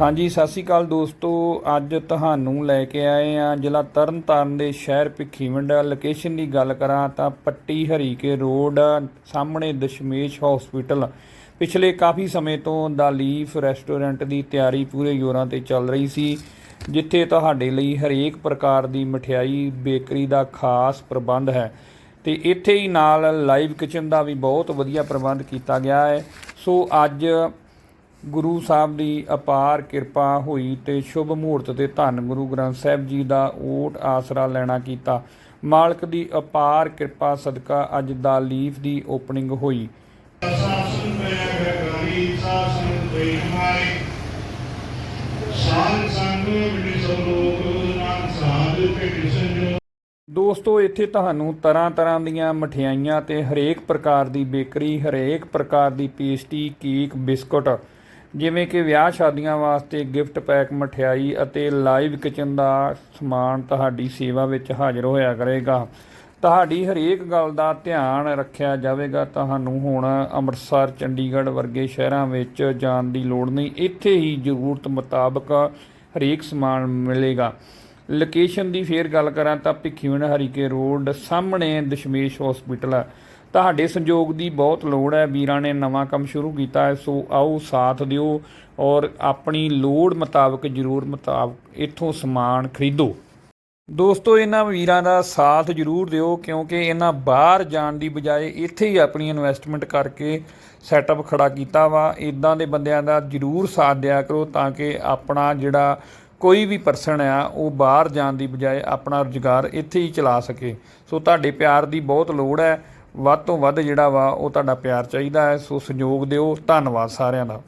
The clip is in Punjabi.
ਹਾਂਜੀ, ਸਤਿ ਸ਼੍ਰੀ ਅਕਾਲ ਦੋਸਤੋ। ਅੱਜ ਤੁਹਾਨੂੰ ਲੈ ਕੇ ਆਏ ਆ ਜ਼ਿਲ੍ਹਾ ਤਰਨਤਾਰਨ ਦੇ ਸ਼ਹਿਰ ਭਿੱਖੀਵਿੰਡ। ਲੋਕੇਸ਼ਨ ਦੀ ਗੱਲ ਕਰਾਂ ਤਾਂ ਪੱਟੀ ਹਰੀਕੇ ਰੋਡ, ਸਾਹਮਣੇ ਦਸ਼ਮੇਸ਼ ਹਸਪੀਟਲ ਪਿਛਲੇ ਕਾਫੀ ਸਮੇਂ ਤੋਂ ਦਾ ਲੀਫ ਰੈਸਟੋਰੈਂਟ ਦੀ ਤਿਆਰੀ ਪੂਰੇ ਜ਼ੋਰਾਂ ਤੇ ਚੱਲ ਰਹੀ ਸੀ, ਜਿੱਥੇ ਤੁਹਾਡੇ ਲਈ ਹਰੇਕ ਪ੍ਰਕਾਰ ਦੀ ਮਠਿਆਈ, ਬੇਕਰੀ ਦਾ ਖਾਸ ਪ੍ਰਬੰਧ ਹੈ। ਤੇ ਇੱਥੇ ਹੀ ਨਾਲ ਲਾਈਵ ਕਿਚਨ ਦਾ ਵੀ ਬਹੁਤ ਵਧੀਆ ਪ੍ਰਬੰਧ ਕੀਤਾ ਗਿਆ ਹੈ। ਸੋ ਅੱਜ ਗੁਰੂ ਸਾਹਿਬ ਦੀ ਅਪਾਰ ਕਿਰਪਾ ਹੋਈ ਤੇ ਸ਼ੁਭ ਮੂਰਤ ਤੇ ਧੰਨ ਗੁਰੂ ਗ੍ਰੰਥ ਸਾਹਿਬ ਜੀ ਦਾ ਓਟ ਆਸਰਾ ਲੈਣਾ ਕੀਤਾ। ਮਾਲਕ ਦੀ ਅਪਾਰ ਕਿਰਪਾ ਸਦਕਾ ਅੱਜ ਦਾ ਲੀਫ ਦੀ ਓਪਨਿੰਗ ਹੋਈ। ਦੋਸਤੋ, ਇੱਥੇ ਤੁਹਾਨੂੰ ਤਰ੍ਹਾਂ ਤਰ੍ਹਾਂ ਦੀਆਂ ਮਠਿਆਈਆਂ ਤੇ ਹਰੇਕ ਪ੍ਰਕਾਰ ਦੀ ਬੇਕਰੀ, ਹਰੇਕ ਪ੍ਰਕਾਰ ਦੀ ਪੇਸਟੀ, ਕੇਕ, ਬਿਸਕੁਟ ਜਿਵੇਂ ਕਿ ਵਿਆਹ ਸ਼ਾਦੀਆਂ ਵਾਸਤੇ ਗਿਫਟ ਪੈਕ ਮਠਿਆਈ ਅਤੇ ਲਾਈਵ ਕਿਚਨ ਦਾ ਸਮਾਨ ਤੁਹਾਡੀ ਸੇਵਾ ਵਿੱਚ ਹਾਜ਼ਰ ਹੋਇਆ ਕਰੇਗਾ। ਤੁਹਾਡੀ ਹਰੇਕ ਗੱਲ ਦਾ ਧਿਆਨ ਰੱਖਿਆ ਜਾਵੇਗਾ। ਤੁਹਾਨੂੰ ਹੁਣ ਅੰਮ੍ਰਿਤਸਰ, ਚੰਡੀਗੜ੍ਹ ਵਰਗੇ ਸ਼ਹਿਰਾਂ ਵਿੱਚ ਜਾਣ ਦੀ ਲੋੜ ਨਹੀਂ। ਇੱਥੇ ਹੀ ਜ਼ਰੂਰਤ ਮੁਤਾਬਕ ਹਰੇਕ ਸਮਾਨ ਮਿਲੇਗਾ। ਲੋਕੇਸ਼ਨ ਦੀ ਫੇਰ ਗੱਲ ਕਰਾਂ ਤਾਂ ਭਿੱਖੀਵਿੰਡ ਹਰੀਕੇ ਰੋਡ, ਸਾਹਮਣੇ ਦਸ਼ਮੇਸ਼ ਹਸਪੀਟਲ ਹੈ। ਤੁਹਾਡੇ ਸੰਯੋਗ ਦੀ ਬਹੁਤ ਲੋੜ ਹੈ। ਵੀਰਾਂ ਨੇ ਨਵਾਂ ਕੰਮ ਸ਼ੁਰੂ ਕੀਤਾ ਹੈ, ਸੋ ਆਓ ਸਾਥ ਦਿਓ ਔਰ ਆਪਣੀ ਲੋੜ ਮੁਤਾਬਕ, ਜ਼ਰੂਰ ਮੁਤਾਬਕ ਇੱਥੋਂ ਸਮਾਨ ਖਰੀਦੋ। ਦੋਸਤੋ, ਇਹਨਾਂ ਵੀਰਾਂ ਦਾ ਸਾਥ ਜ਼ਰੂਰ ਦਿਓ ਕਿਉਂਕਿ ਇਹਨਾਂ ਬਾਹਰ ਜਾਣ ਦੀ ਬਜਾਏ ਇੱਥੇ ਹੀ ਆਪਣੀ ਇਨਵੈਸਟਮੈਂਟ ਕਰਕੇ ਸੈਟਅਪ ਖੜਾ ਕੀਤਾ ਵਾ। ਇਦਾਂ ਦੇ ਬੰਦਿਆਂ ਦਾ ਜ਼ਰੂਰ ਸਾਥ ਦਿਆ ਕਰੋ ਤਾਂ ਕਿ ਆਪਣਾ ਜਿਹੜਾ ਕੋਈ ਵੀ ਪਰਸਨ ਆ, ਉਹ ਬਾਹਰ ਜਾਣ ਦੀ ਬਜਾਏ ਆਪਣਾ ਰੁਜ਼ਗਾਰ ਇੱਥੇ ਹੀ ਚਲਾ ਸਕੇ। ਸੋ ਤੁਹਾਡੇ ਪਿਆਰ ਦੀ ਬਹੁਤ ਲੋੜ ਹੈ। ਵੱਧ ਤੋਂ ਵੱਧ ਜਿਹੜਾ ਵਾ ਉਹ ਤੁਹਾਡਾ ਪਿਆਰ ਚਾਹੀਦਾ ਹੈ। ਸੋ ਸਹਿਯੋਗ ਦਿਓ। ਧੰਨਵਾਦ ਸਾਰਿਆਂ ਦਾ।